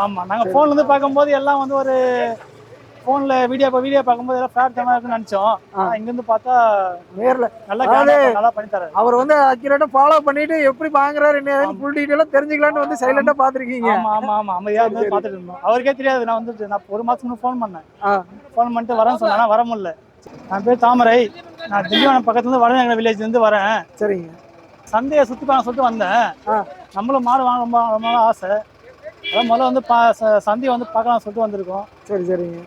ஆமா நாங்க போன்ல இருந்து பார்க்கும்போது எல்லாம் வந்து ஒரு போன்ல வீடியோ வீடியோ பார்க்கும்போது எல்லாம் ஃபிளாட் தான் இருக்குன்னு நினைச்சோம். இங்க இருந்து பார்த்தா நேர்ல. நல்லா நல்லா பண்ணி தராரு. அவர் வந்து அக்யூரேட்டா ஃபாலோ பண்ணிட்டு எப்படி வாங்குறாரு என்ன ஃபுல் டீடைலா தெரிஞ்சுக்கலாம்னு வந்து சைலண்டா பாத்துருக்கீங்க ஆமா ஆமா ஆமா. அமைதியா இருந்து பார்த்துட்டு இருந்தோம். அவருக்கே தெரியாது நான் வந்து நான் ஒரு மாசத்துக்கு ஃபோன் பண்ணேன். ஆ. ஃபோன் பண்ணிட்டு வரேன்னு சொன்னேன் வர முடியல. நான் பேர் தாமரை. நான் திண்டிவனம் பக்கத்துல இருந்து வடநகர வில்லேஜ்ல இருந்து வரேன். சரிங்க. சந்தையை சுத்தி பார்க்க சொல்லிட்டு வந்தேன். நம்மளும் மாடு வாங்க ரொம்ப ரொம்ப ஆசை. அதான் முதல்ல வந்து பா சந்தையை வந்து பார்க்கலாம் சொல்லிட்டு வந்திருக்கோம். சரி சரிங்க.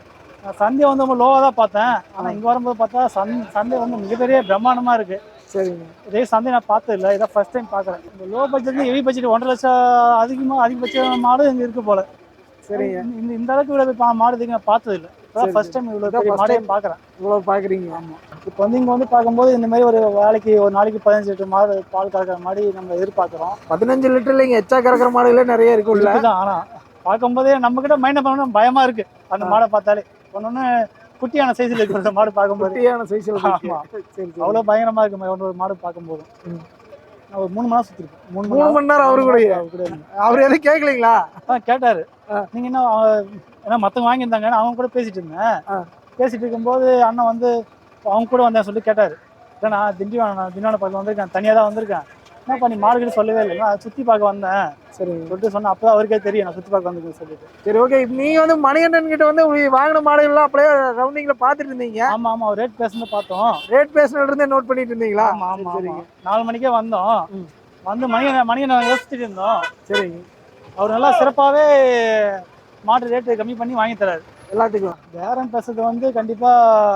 சந்தையை வந்து ரொம்ப லோவாக தான் பார்த்தேன். ஆனால் இங்கே வரும்போது பார்த்தா சந் சந்தை வந்து மிகப்பெரிய பிரம்மாண்டமாக இருக்கு. சரிங்க. இதே சந்தை நான் பார்த்தது இல்லை இதான் ஃபர்ஸ்ட் டைம் பார்க்குறேன். இந்த லோ பட்ஜெட் ஹெவி பட்ஜெட் ஒன்றரை லட்சம் அதிகமாக அதிகபட்ச மாடு இங்கே இருக்கு போல. சரிங்க. இந்த இந்த அளவுக்கு இவ்வளோ பா- மாடு நான் பார்த்தது இல்லை ஃபர்ஸ்ட் டைம் இவ்வளோ பெரிய first மாடே time. பார்க்குறேன். இவ்வளவு பாக்குறீங்க இப்போ வந்து இங்கே வந்து பார்க்கும்போது இந்த மாதிரி ஒரு வேலைக்கு ஒரு நாளைக்கு பதினஞ்சு லிட்டர் மாடு பால் கறக்கிற மாதிரி நம்ம எதிர்பார்க்குறோம். பதினஞ்சு லிட்டர் இல்லைங்க எச்சா கறக்கிற மாடுகளே நிறைய இருக்குல்ல தான் ஆனால் பார்க்கும்போதே நம்ம கிட்ட மைண்ட் பண்ணணும் பயமா இருக்கு. அந்த மாடை பார்த்தாலே. ஒன்னொன்னு குட்டியான சைஸ்ல இருக்கு அந்த மாடு பார்க்கும்போது. குட்டியான சைஸ்ல ஆமா. சரி சரி. அவ்வளவு பயங்கரமா இருக்கு ம- ஒரு மாடு பார்க்கும்போது. ஒரு மூணு நேரம் சுத்திருக்கேன் மூணு மூணு மணி நேரம் அவரு கூட. அவர் எதுவும் கேட்கலீங்களா? அதான் கேட்டாரு. ஆ. நீங்க என்ன ஏன்னா மத்தவங்க வாங்கியிருந்தாங்க நான் அவங்க கூட பேசிட்டு இருந்தேன். ஆ. பேசிட்டு இருக்கும்போது அண்ணன் வந்து அவங்க கூட வந்தேன் சொல்லி கேட்டாரு. நான் திண்டிவனம் திண்டிவனம் பக்கம் வந்திருக்கேன். தனியாக தான் வந்திருக்கேன். என்னப்பா நீ மாடுகிட்ட சொல்லவே இல்லை நான் சுத்தி பார்க்க வந்தேன். சரிங்க. சொல்லிட்டு சொன்னேன் அப்பதான் அவருக்கே தெரியும். நான் சுத்தி பார்க்க வந்திருக்கேன் சொல்லிட்டு. சரி ஓகே நீங்க வந்து மணிகண்டன் கிட்ட வந்து வாங்கின மாடுகள்லாம் அப்படியே ரவுண்டிங்ல பாத்துட்டு இருந்தீங்க. ஆமா ஆமா. அவர் ரேட் பேசுனது பார்த்தோம். ரேட் பேசினதுல இருந்தே நோட் பண்ணிட்டு இருந்தீங்களா? ஆமா ஆமா சரி, ஆமா. நாலு மணிக்கே வந்தோம். வந்து மணியன் மணியன் யோசிச்சுட்டு இருந்தோம். சரிங்க. அவர் நல்லா சிறப்பாவே மாடு ரேட்டு கம்மி பண்ணி வாங்கி தராரு. எல்லாத்துக்கும். பேரம் பேசுறது வந்து கண்டிப்பா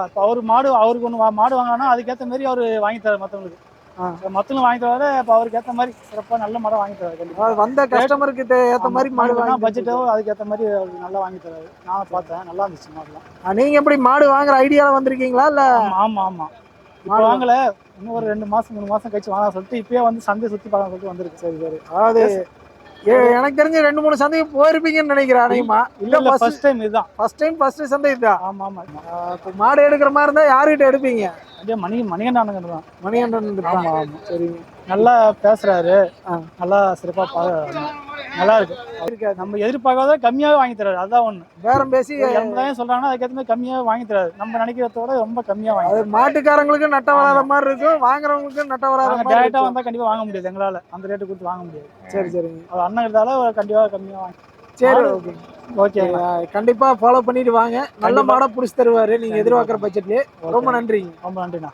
இப்ப அவர் மாடு அவருக்கு ஒன்று மாடு வாங்கினா அதுக்கேற்ற மாதிரி அவர் வாங்கி தராரு மற்றவங்களுக்கு மற்றவங்க வாங்கி தராரு இப்போ அவருக்கு ஏற்ற மாதிரி சிறப்பா நல்ல மாடை வாங்கி தராரு வந்த கஸ்டமருக்கு ஏத்த மாதிரி மாடு வாங்கி பட்ஜெட்டோ அதுக்கேற்ற மாதிரி அவருக்கு நல்லா வாங்கி தராரு நான் பார்த்தேன் நல்லா இருந்துச்சு மாடுலாம். ஆ, நீங்க எப்படி மாடு வாங்குற ஐடியால வந்திருக்கீங்களா இல்ல? ஆமா ஆமா ஆமா. இப்போ மாடு வாங்கல இன்னும் ஒரு ரெண்டு மாசம் மூணு மாசம் கழிச்சு வாங்க சொல்லிட்டு இப்பயே வந்து சந்தை சுத்தி பார்க்க சொல்லிட்டு வந்திருக்கு சரி சரி. அதாவது எனக்கு தெரிஞ்சு ரெண்டு மூணு சந்தைக்கு போயிருப்பீங்கன்னு நினைக்கிறேன் அதிகமா. இல்ல ஃபர்ஸ்ட் டைம் இதுதான். ஃபர்ஸ்ட் டைம் ஃபர்ஸ்ட் சந்தை இதுதான். ஆமா ஆமா இப்போ மாடு எடுக்கிற மாதிரி இருந்தா யாருகிட்ட எடுப்பீங்க? அப்படியே மணி மணிகண்டானுங்க தான் மணிகண்டன் இருப்பாங்க. ஆமா ஆமா. சரிங்க. நல்லா பேசுறாரு. ஆ. நல்லா சிறப்பா பா நல்லா இருக்கு. நம்ம எதிர்பார்க்காத கம்மியாவே வாங்கி தராரு. அதான் ஒண்ணு. பேரம் பேசி எண்பதாயிரம் சொல்றாங்கன்னா அதுக்கேற்ற மாதிரி கம்மியாவே வாங்கி தராரு. நம்ம நினைக்கிறதோட ரொம்ப கம்மியா வாங்கி அது மாட்டுக்காரங்களுக்கு நட்ட வராத மாதிரி இருக்கும். வாங்குறவங்களுக்கு நட்ட வராத நாங்க மாதிரி டேரக்டா இருக்கும். வந்தா கண்டிப்பா வாங்க முடியாது. எங்களால அந்த ரேட்டு கொடுத்து வாங்க முடியாது. சரி சரிங்க. அவர் அண்ணன் இருந்தால கண்டிப்பா கம்மியா வாங்கி சரி ஓகே. ஓகே கண்டிப்பா ஃபாலோ பண்ணிட்டு வாங்க. நல்ல கண்டிப்பா. மாடா புடிச்சு தருவாரு. நீங்க எதிர்பார்க்குற பட்ஜெட்லயே ரொம்ப நன்றிங்க. ரொம்ப நன்றிண்ணா.